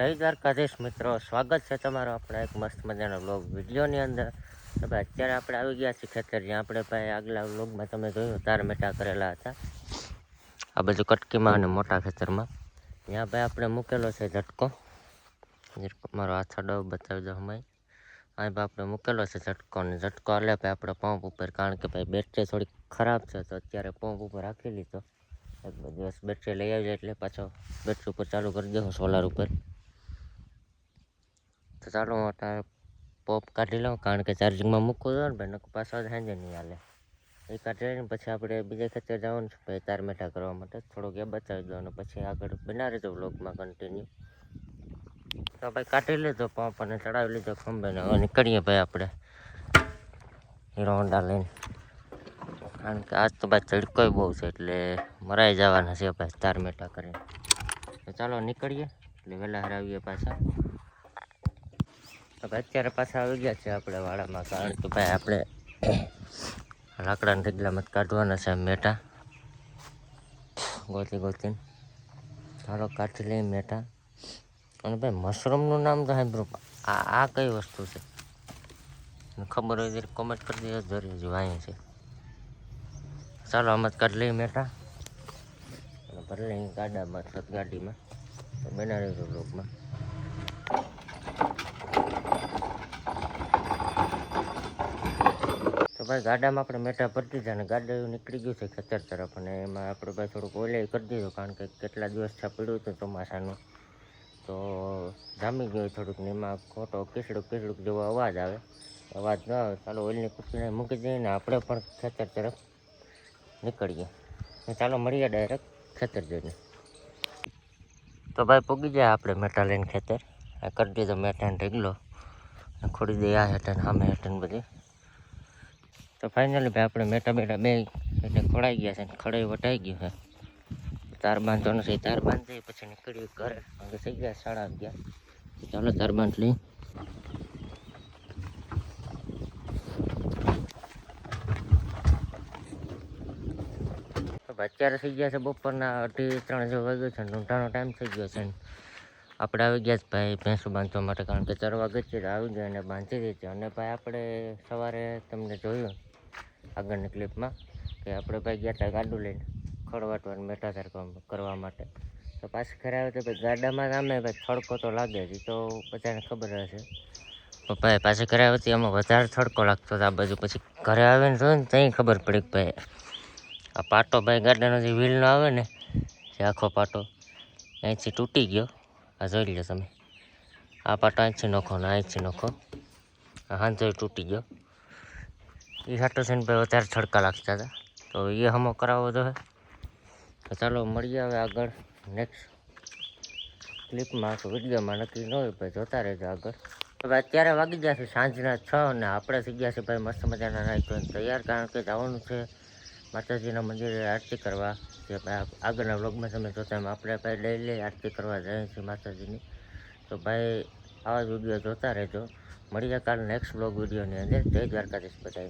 જય દ્વારકાધીશ મિત્રો. સ્વાગત છે તમારો આપણા એક મસ્ત મજાનો બ્લોગ વિડીયોની અંદર. તો ભાઈ, અત્યારે આપણે આવી ગયા છીએ ખેતર જ્યાં આપણે ભાઈ આગલા બ્લોગમાં તમે જોયું, તાર મેટા કરેલા હતા. આ બધું કટકીમાં અને મોટા ખેતરમાં. ત્યાં ભાઈ આપણે મૂકેલો છે ઝટકો. મારો આછાડો બતાવી દો હમાય અહીં ભાઈ આપણે મૂકેલો છે ઝટકો અને ઝટકો હાલે ભાઈ આપણે પંપ ઉપર. કારણ કે ભાઈ બેટરી થોડી ખરાબ છે, તો અત્યારે પંપ ઉપર રાખી લીધો. એક બે દિવસ બેટરી લઈ આવી એટલે પાછો બેટરી ઉપર ચાલુ કરી દઉં સોલાર ઉપર. તો ચાલો હું અત્યારે પોપ કાઢી લઉં, કારણ કે ચાર્જિંગમાં જોઈએ ને ભાઈ, નકર પાછા સાંજે નહીં હાલે. એ કાઢી લઈને પછી આપણે બીજા ખેતર જવાનું છે ભાઈ, તાર મેઠા કરવા માટે. થોડોક ગેપ બચાવી દો અને પછી આગળ બનાવી દો બ્લોગમાં કન્ટિન્યુ તો ભાઈ, કાઢી લીધો પંપ અને ચડાવી લીધો ખંભે ને હવે નીકળીએ ભાઈ આપણે હીરો હોન્ડા લઈને. કારણ કે આજ તો ભાઈ તડકોય બહુ છે, એટલે મરાઈ જવાના છે ભાઈ, તાર મેઠા કરીને. તો ચાલો નીકળીએ, એટલે વહેલા હરાવીએ પાછા. ભાઈ અત્યારે પાછા આવી ગયા છે આપણે વાડામાં, કારણ કે ભાઈ આપણે લાકડાના ઢગલામાં કાઢવાના છે મેટા. ગોતી ગોતીને. ચાલો કાઢી લઈએ મેટા. અને ભાઈ મશરૂમનું નામ તો સાંભળ્યું આ આ કઈ વસ્તુ છે? ખબર હોય ત્યારે કોમેન્ટ કરી દેજો, જરૂર જો અહીં છે. ચાલો આમાં જ કાઢી લઈએ મેટા. અને ભરી લઈએ ગાડામાં ગાડીમાં બનાવી દો લોકમાં ભાઈ ગાડામાં આપણે મેઠા ભરી દીધા અને ગાડી નીકળી ગયું છે ખેતર તરફ અને એમાં આપણે ભાઈ થોડુંક ઓલે કરી દીધું કારણ કે કેટલા દિવસ છે પડ્યું હતું ચોમાસાનું. તો જામી ગયું થોડુંક ને એમાં ખોટો કીસડુક કીસડુક જેવો અવાજ આવે. અવાજ ન આવે, ચાલો ઓઇલની કુપીને મૂકી દઈએ ને આપણે પણ ખેતર તરફ નીકળીએ. ચાલો મળીએ ડાયરેક્ટ ખેતર જઈને. તો ભાઈ પૂગી જાય આપણે મેટા લઈને ખેતર. આ કરી દીધો મેટાને ઢગલો. ખોડી દઈએ આ હેઠળ સામે હેઠળ બધી. તો ફાઇનલી ભાઈ આપણે મેટા બેટા બે એટલે ખોડાઈ ગયા છે ખડાઈ વટાઈ ગયું છે. તાર બાંધવાનું છે તાર બાંધી પછી નીકળ્યું ઘરે. હવે થઈ ગયા સાડા અગિયાર. ચાલો તાર બાંધ લઈ. અત્યારે થઈ ગયા છે બપોરના અઢી ત્રણ જેવો વાગ્યો છે ને, ઊંઘાનો ટાઈમ થઈ ગયો છે આપણે આવી ગયા છે ભાઈ ભેંસો બાંધવા માટે, કારણ કે ચરવા ગઈ છે આવી ગયા અને બાંધી દીધી. અને ભાઈ આપણે સવારે તમને જોયું આગળની ક્લિપમાં કે આપણે ભાઈ ગયા હતા ગાડું લઈને ખડવાટવાનું કામ કરવા માટે. તો પાછી ઘરે આવે તો ભાઈ ગાડામાં સામે ભાઈ થડકો તો લાગે જ તો બધાને ખબર હશે. પપ્પાએ પાછી ઘરે હતી એમાં વધારે થડકો લાગતો હતો આ બાજુ. પછી ઘરે આવીને જોયું ને ત્યાં ખબર પડી કે ભાઈ, આ પાટો ભાઈ ગાડાનો જે વ્હીલનો આવે ને, જે આખો પાટો, અહીંથી તૂટી ગયો. આ જોઈ લો તમે. આ પાટો અહીંથી નોખો ને અહીંથી નોખો. આ હાંધો તૂટી ગયો. એ સાટો છે ને ભાઈ વધારે છડકા લાગતા હતા. તો એ હમો કરાવવો તો તો ચાલો મળીએ હવે આગળ. નેક્સ્ટ ક્લિપમાં તો વિડીયોમાં નક્કી ન હોય ભાઈ, જોતા રહેજો આગળ. હવે અત્યારે વાગી ગયા છે સાંજના છ અને આપણે થઈ ગયા છે ભાઈ મસ્ત મજાના ધોઈને તૈયાર, કારણ કે જવાનું છે માતાજીના મંદિરે આરતી કરવા. જે ભાઈ આગળના વ્લોગમાં તમે જોતા એમ આપણે ભાઈ ડેલી આરતી કરવા જઈએ છીએ માતાજીની. તો ભાઈ આવા જ વીડિયો જોતા રહેજો. મળીએ કાલ નેક્સ્ટ બ્લોગ વિડીયોની અંદર. જય દ્વારકાધીશ બધાને